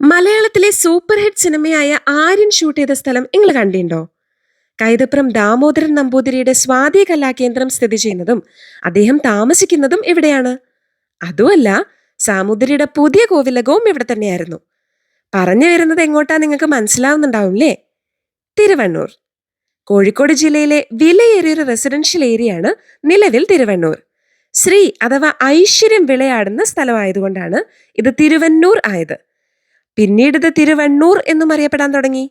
മലയാളത്തിലെ super hit സിനിമയായ Aryan shoot ചെയ്ത സ്ഥലം നിങ്ങൾ കണ്ടിട്ടുണ്ടോ? കൈതപ്രം ദാമോദരൻ നമ്പൂതിരിയുടെ സ്വാതി കലാകേന്ദ്രം സ്ഥിതി ചെയ്യുന്നതും അദ്ദേഹം താമസിക്കുന്നതും ഇവിടെയാണ് അതുമല്ല സാമൂതിരിയുടെ പുതിയ കോവിലകവും ഇവിടെ തന്നെയായിരുന്നു. പറഞ്ഞു വരുന്നത് എങ്ങോട്ടാ നിങ്ങൾക്ക് മനസ്സിലാവുന്നുണ്ടാവുംല്ലേ തിരുവണ്ണൂർ. കോഴിക്കോട് ജില്ലയിലെ വിലയേറിയൊരു റെസിഡൻഷ്യൽ ഏരിയയാണ് നിലവിൽ തിരുവണ്ണൂർ. ശ്രീ അഥവാ ഐശ്വര്യം വിളയാടുന്ന സ്ഥലമായതുകൊണ്ടാണ് ഇത് തിരുവന്നൂർ ആയത്. പിന്നീട് ഇത് തിരുവണ്ണൂർ എന്നും അറിയപ്പെടാൻ തുടങ്ങി.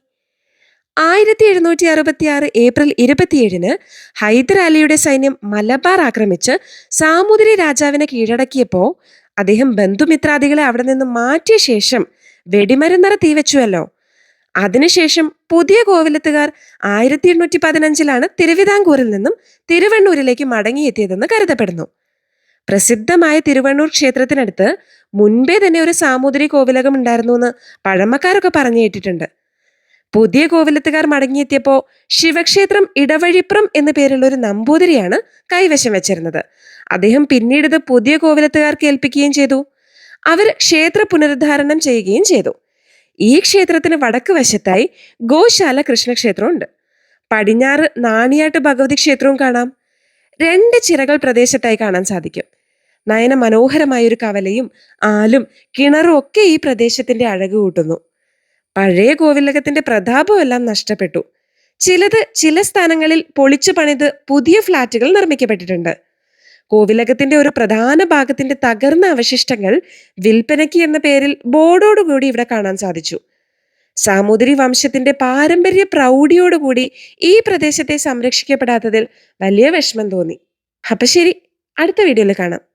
ആയിരത്തി എഴുന്നൂറ്റി അറുപത്തി ആറ് ഏപ്രിൽ ഇരുപത്തിയേഴിന് ഹൈദരാലിയുടെ സൈന്യം മലബാർ ആക്രമിച്ച് സാമുദ്രി രാജാവിനെ കീഴടക്കിയപ്പോൾ അദ്ദേഹം ബന്ധുമിത്രാദികളെ അവിടെ നിന്ന് മാറ്റിയ ശേഷം വെടിമരുന്നറ തീവച്ചുവല്ലോ അതിനുശേഷം പുതിയ കോവിലത്തുകാർ ആയിരത്തി എണ്ണൂറ്റി പതിനഞ്ചിലാണ് തിരുവിതാംകൂറിൽ നിന്നും തിരുവണ്ണൂരിലേക്ക് മടങ്ങിയെത്തിയതെന്ന് കരുതപ്പെടുന്നു. പ്രസിദ്ധമായ തിരുവണ്ണൂർ ക്ഷേത്രത്തിനടുത്ത് മുൻപേ തന്നെ ഒരു സാമൂതിരി കോവിലകം ഉണ്ടായിരുന്നു എന്ന് പഴമക്കാരൊക്കെ പറഞ്ഞു കേട്ടിട്ടുണ്ട്. പുതിയ കോവിലത്തുകാർ മടങ്ങിയെത്തിയപ്പോൾ ശിവക്ഷേത്രം ഇടവഴിപ്രം എന്ന പേരുള്ള ഒരു നമ്പൂതിരിയാണ് കൈവശം വെച്ചിരുന്നത്. അദ്ദേഹം പിന്നീട് ഇത് പുതിയ കോവിലത്തുകാർക്ക് ഏൽപ്പിക്കുകയും ചെയ്തു. അവർ ക്ഷേത്ര പുനരുദ്ധാരണം ചെയ്യുകയും ചെയ്തു. ഈ ക്ഷേത്രത്തിന് വടക്ക് വശത്തായി ഗോശാല കൃഷ്ണക്ഷേത്രമുണ്ട്. പടിഞ്ഞാറ് നാണിയാട്ട് ഭഗവതി ക്ഷേത്രവും കാണാം. രണ്ട് ചിറകൾ പ്രദേശത്തായി കാണാൻ സാധിക്കും. നയന മനോഹരമായ ഒരു കവലയും ആലും കിണറും ഒക്കെ ഈ പ്രദേശത്തിന്റെ അഴക് കൂട്ടുന്നു. പഴയ കോവിലകത്തിന്റെ പ്രതാപമെല്ലാം നഷ്ടപ്പെട്ടു. ചിലത് ചില സ്ഥാനങ്ങളിൽ പൊളിച്ചു പണിത് പുതിയ ഫ്ളാറ്റുകൾ നിർമ്മിക്കപ്പെട്ടിട്ടുണ്ട്. കോവിലകത്തിന്റെ ഒരു പ്രധാന ഭാഗത്തിന്റെ തകർന്ന അവശിഷ്ടങ്ങൾ വിൽപ്പനയ്ക്ക് എന്ന പേരിൽ ബോർഡോടുകൂടി ഇവിടെ കാണാൻ സാധിച്ചു. സാമൂതിരി വംശത്തിന്റെ പാരമ്പര്യ പ്രൗഢിയോടുകൂടി ഈ പ്രദേശത്തെ സംരക്ഷിക്കപ്പെടാത്തതിൽ വലിയ വിഷമം തോന്നി. അപ്പൊ ശരി അടുത്ത വീഡിയോയിൽ കാണാം.